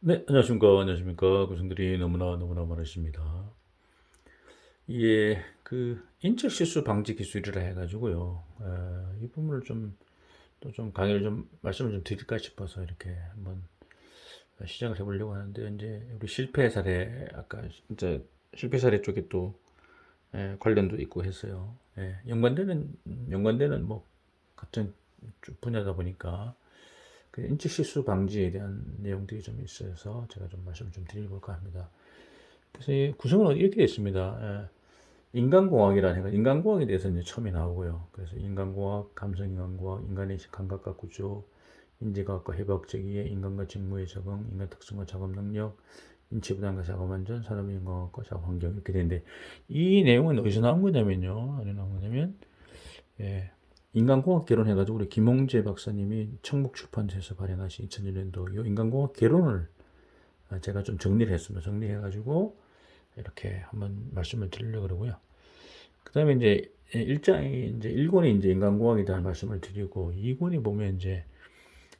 네, 안녕하십니까. 안녕하십니까. 고생들이 너무나 너무나 많으십니다. 이게 그 인적 실수 방지 기술이라 해가지고요. 에, 이 부분을 좀 또 좀 강의를 좀 말씀을 좀 드릴까 싶어서 이렇게 한번 시작을 해보려고 하는데 이제 우리 실패 사례 아까 진짜 실패 사례 쪽에 또 에, 관련도 있고 했어요. 예, 연관되는 연관되는 뭐 같은 분야다 보니까 그 인적 실수 방지에 대한 내용들이 좀 있어서 제가 좀 말씀을 좀 드려볼까 합니다. 그래서 이 구성은 이렇게 되어 있습니다. 예, 인간공학이라는 해가 인간공학에 대해서 이제 처음에 나오고요. 그래서 인간공학, 감성인간공학, 인간의 감각과 구조, 인지과학과 해부학적 이해, 인간과 직무의 적응, 인간 특성과 작업 능력, 인체 부담과 작업 안전, 산업인간과학과 작업 환경 이렇게 되는데 이 내용은 어디서 나온 거냐면요. 어디 나온 거냐면 예, 인간공학 개론 해가지고 우리 김홍재 박사님이 청북출판사에서 발행하신 2001년도 이 인간공학 개론을 제가 좀 정리를 했습니다. 정리해가지고 이렇게 한번 말씀을 드리려고 그러고요. 그 다음에 이제 1장이 이제 1권이 이제 인간공학에 대한 말씀을 드리고 2권이 보면 이제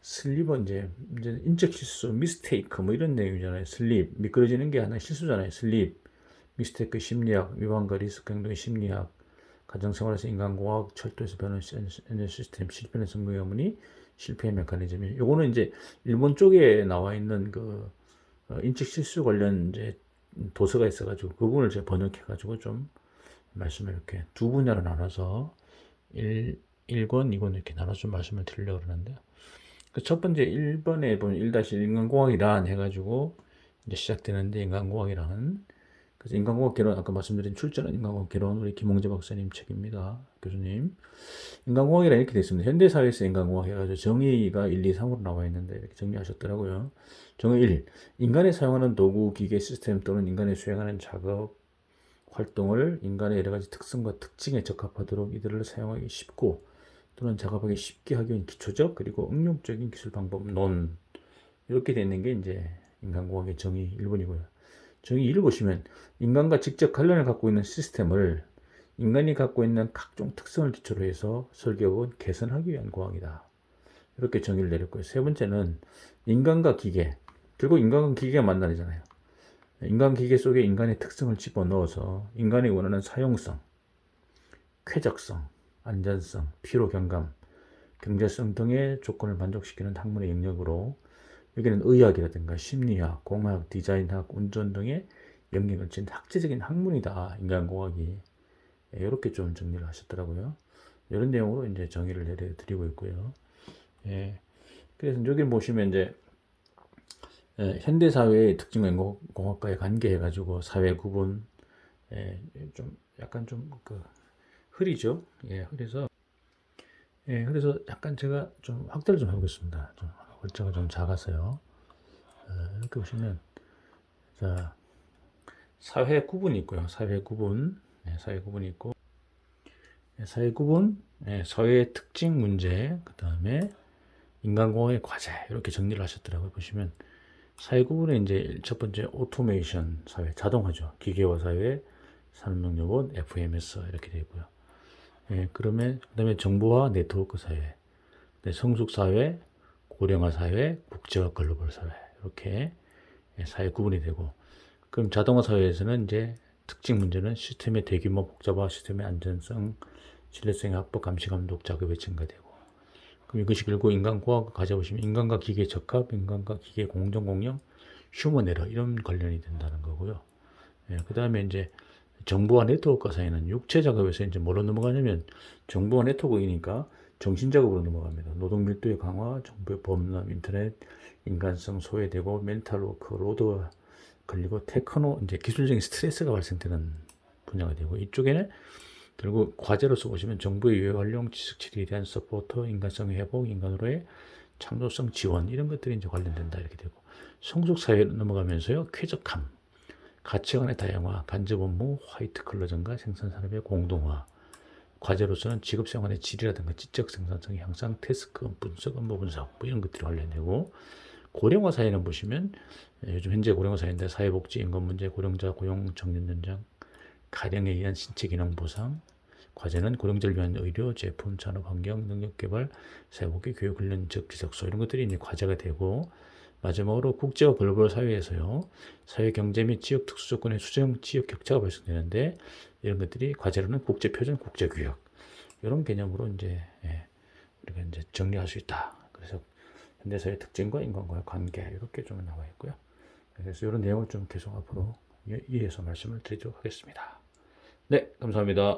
슬립은 이제, 이제 인적 실수, 미스테이크 뭐 이런 내용이잖아요. 슬립, 미끄러지는 게 하나 실수잖아요. 슬립, 미스테이크 심리학, 위반과 리스크 행동의 심리학, 가정생활에서 인간공학, 철도에서 변화 에너지 시스템, 실패는 성공의 어머니, 실패의 메커니즘이 요거는 이제 일본 쪽에 나와 있는 그 어, 인적 실수 관련 이제 도서가 있어가지고 그 부분을 제가 번역해가지고 좀 말씀을 이렇게 두 분야로 나눠서 1, 1권, 2권 이렇게 나눠서 말씀을 드리려고 그러는데요. 그 첫 번째 1번에 보면 1-1 인간공학이란 해가지고 이제 시작되는데 인간공학이란 그래서 인간공학 개론 아까 말씀드린 출전한 인간공학 개론 우리 김홍재 박사님 책입니다. 교수님. 인간공학이란 이렇게 되어 있습니다. 현대 사회에서 인간공학 해가지고 정의가 1, 2, 3으로 나와 있는데 이렇게 정리하셨더라고요. 정의 1. 인간이 사용하는 도구, 기계, 시스템 또는 인간이 수행하는 작업, 활동을 인간의 여러 가지 특성과 특징에 적합하도록 이들을 사용하기 쉽고 또는 작업하기 쉽게 하기 위한 기초적 그리고 응용적인 기술 방법 논 이렇게 되는 게 이제 인간공학의 정의 1번이고요. 정의 1을 보시면 인간과 직접 관련을 갖고 있는 시스템을 인간이 갖고 있는 각종 특성을 기초로 해서 설계하고 개선하기 위한 공학이다. 이렇게 정의를 내렸고요. 세 번째는 인간과 기계, 결국 인간과 기계가 만나잖아요. 인간 기계 속에 인간의 특성을 집어넣어서 인간이 원하는 사용성, 쾌적성, 안전성, 피로 경감, 경제성 등의 조건을 만족시키는 학문의 영역으로 여기는 의학이라든가 심리학, 공학, 디자인학, 운전 등의 영역을 진 학제적인 학문이다. 인간공학이 이렇게 좀 정리를 하셨더라고요. 이런 내용으로 이제 정의를 내려드리고 있고요. 예. 그래서 여기 보시면 이제 예, 현대 사회의 특징과 공학과의 관계해 가지고 사회 구분, 예, 좀 약간 좀 그 흐리죠. 예, 그래서 예, 그래서 약간 제가 좀 확대를 좀 해보겠습니다. 좀 글자가 좀 작아서요. 어, 이렇게 보시면 자 사회 구분이 있고요. 사회 구분, 예, 사회 구분이 있고 예, 사회 구분, 예, 사회의 특징 문제, 그 다음에 인간공학의 과제 이렇게 정리를 하셨더라고요. 보시면 사회 구분에 이제 첫 번째 오토메이션 사회, 자동화죠. 기계화 사회, 산업능력원, FMS 이렇게 되고요. 예, 그러면 그다음에 정보화 네트워크 사회, 네, 성숙 사회, 고령화 사회, 국제화 글로벌 사회 이렇게 예, 사회 구분이 되고 그럼 자동화 사회에서는 이제 특징 문제는 시스템의 대규모 복잡화, 시스템의 안전성, 신뢰성의 확보, 감시 감독 작업이 증가되고 그럼 이것이 결국 인간과학 가져보시면 인간과 기계 적합, 인간과 기계 공정 공영, 휴먼 에러 이런 관련이 된다는 거고요. 예, 그 다음에 이제 정보와 네트워크 사이는 육체 작업에서 이제 뭐로 넘어가냐면 정보와 네트워크이니까 정신 작업으로 넘어갑니다. 노동 밀도의 강화, 정보의 범람, 인터넷, 인간성 소외되고 멘탈 워크, 로드가 걸리고 테크노 이제 기술적인 스트레스가 발생되는 분야가 되고 이쪽에는 결국 과제로서 보시면 정부의 유해 활용, 지식 처리에 대한 서포터, 인간성 회복, 인간으로의 창조성 지원 이런 것들이 이제 관련된다 이렇게 되고 성숙 사회로 넘어가면서요 쾌적함, 가치관의 다양화, 간접 업무, 화이트 컬러 증가, 생산 산업의 공동화. 과제로서는 직업 생활의 질이라든가 지적 생산성 향상, 태스크 분석, 업무 분석 뭐 이런 것들이 관련되고 고령화 사회는 보시면 예, 요즘 현재 고령화 사회인데 사회복지, 인권 문제, 고령자 고용 정년 연장, 가령에 의한 신체 기능 보상, 과제는 고령자를 위한 의료, 제품, 산업 환경, 능력 개발, 사회복귀, 교육 훈련, 적 기석소 이런 것들이 이제 과제가 되고 마지막으로 국제와 글로벌 사회에서요. 사회 경제 및 지역 특수 조건의 수정 지역 격차가 발생되는데 이런 것들이 과제로는 국제 표준 국제 교역 이런 개념으로 이제 예, 우리가 이제 정리할 수 있다. 그래서 현대 사회 특징과 인간과의 관계 이렇게 좀 나와 있고요. 그래서 이런 내용을 좀 계속 앞으로 이- 이해해서 말씀을 드리도록 하겠습니다. 네, 감사합니다.